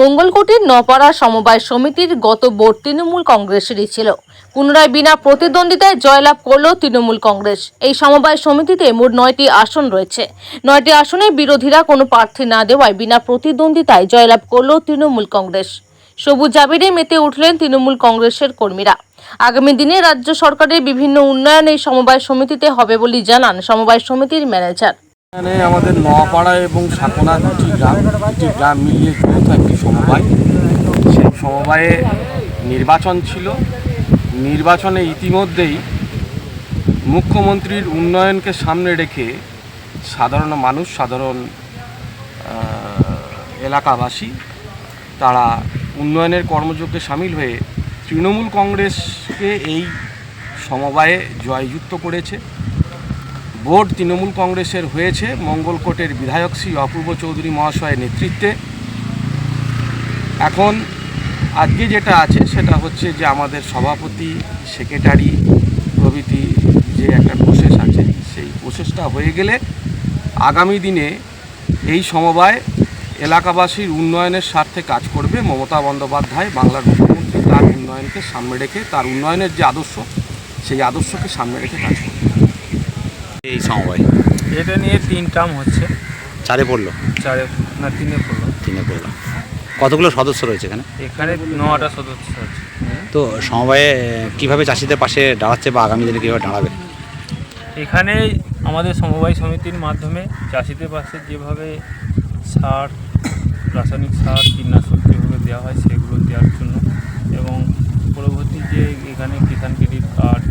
মঙ্গলকোটের নপাড়া সমবায় সমিতির গত ভোট তৃণমূল কংগ্রেসেরই ছিল। পুনরায় বিনা প্রতিদ্বন্দ্বিতায় জয়লাভ করল তৃণমূল কংগ্রেস। এই সমবায় সমিতিতে মোট নয়টি আসন রয়েছে। নয়টি আসনে বিরোধীরা কোনো প্রার্থী না দেওয়ায় বিনা প্রতিদ্বন্দ্বিতায় জয়লাভ করল তৃণমূল কংগ্রেস। সবুজ জাবিরে মেতে উঠলেন তৃণমূল কংগ্রেসের কর্মীরা। আগামী দিনে রাজ্য সরকারের বিভিন্ন উন্নয়ন এই সমবায় সমিতিতে হবে বলে জানান সমবায় সমিতির ম্যানেজার। এখানে আমাদের নোয়াপাড়া এবং সাকোনা দুটি গ্রাম দুটি গ্রাম মিলিয়ে যৌথ একটি সমবায়। সেই সমবায়ে নির্বাচন ছিল। নির্বাচনে ইতিমধ্যেই মুখ্যমন্ত্রীর উন্নয়নকে সামনে রেখে সাধারণ মানুষ, সাধারণ এলাকাবাসী, তারা উন্নয়নের কর্মযজ্ঞে সামিল হয়ে তৃণমূল কংগ্রেসকে এই সমবায়ে জয়যুক্ত করেছে। ভোট তৃণমূল কংগ্রেসের হয়েছে। মঙ্গলকোটের বিধায়ক শ্রী অপূর্ব চৌধুরী মহাশয়ের নেতৃত্বে। এখন আজকে যেটা আছে, সেটা হচ্ছে যে আমাদের সভাপতি, সেক্রেটারি প্রভৃতি যে একটা প্রসেস আছে, সেই প্রসেসটা হয়ে গেলে আগামী দিনে এই সমবায় এলাকাবাসীর উন্নয়নের স্বার্থে কাজ করবে মমতা বন্দ্যোপাধ্যায়, বাংলার মুখ্যমন্ত্রী তার উন্নয়নকে সামনে রেখে, তার উন্নয়নের যে আদর্শ, সেই আদর্শকে সামনে রেখে কাজ করবে। এই সমবায়। এটা নিয়ে তিন টার্ম হচ্ছে। চারে পড়ল? চারে না তিনে পড়ল। তিনে পড়ল। কতগুলো সদস্য রয়েছে এখানে? এখানে নটা সদস্য আছে। তো সমবায়ে কীভাবে চাষিদের পাশে দাঁড়াচ্ছে বা আগামী দিনে কীভাবে দাঁড়াবে? এখানে আমাদের সমবায় সমিতির মাধ্যমে চাষিদের পাশে যেভাবে সার রাসায়নিক সার কীটনাশক যেভাবে দেওয়া হয় সেগুলো দেওয়ার জন্য এবং পরবর্তী যে এখানে কিষাণ ক্রেডিট কার্ড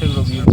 这个都不用